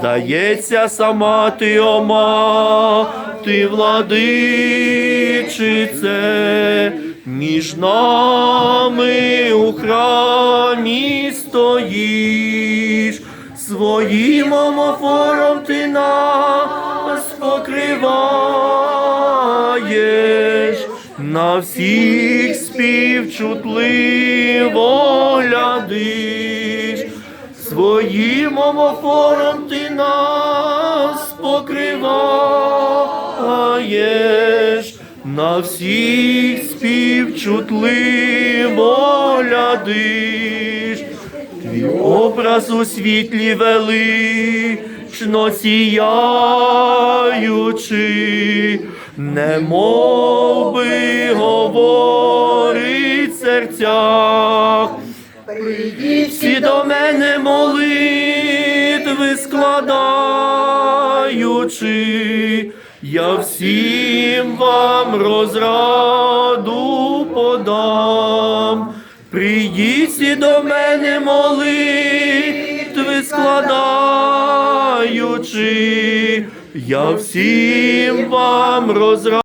Здається, сама ти ома, ти владичице, між нами у храмі стоїш, своїм омофором ти нас покриваєш, на всіх співчутливо глядиш. Своїм омофором ти нас покриваєш, на всіх співчутливо глядиш. Твій образ у світлі велично сіяючи, немов би говорить серцях. Всі до складаючи, я всім вам розраду подам. Всі до мене молитви складаючи, я всім вам розраду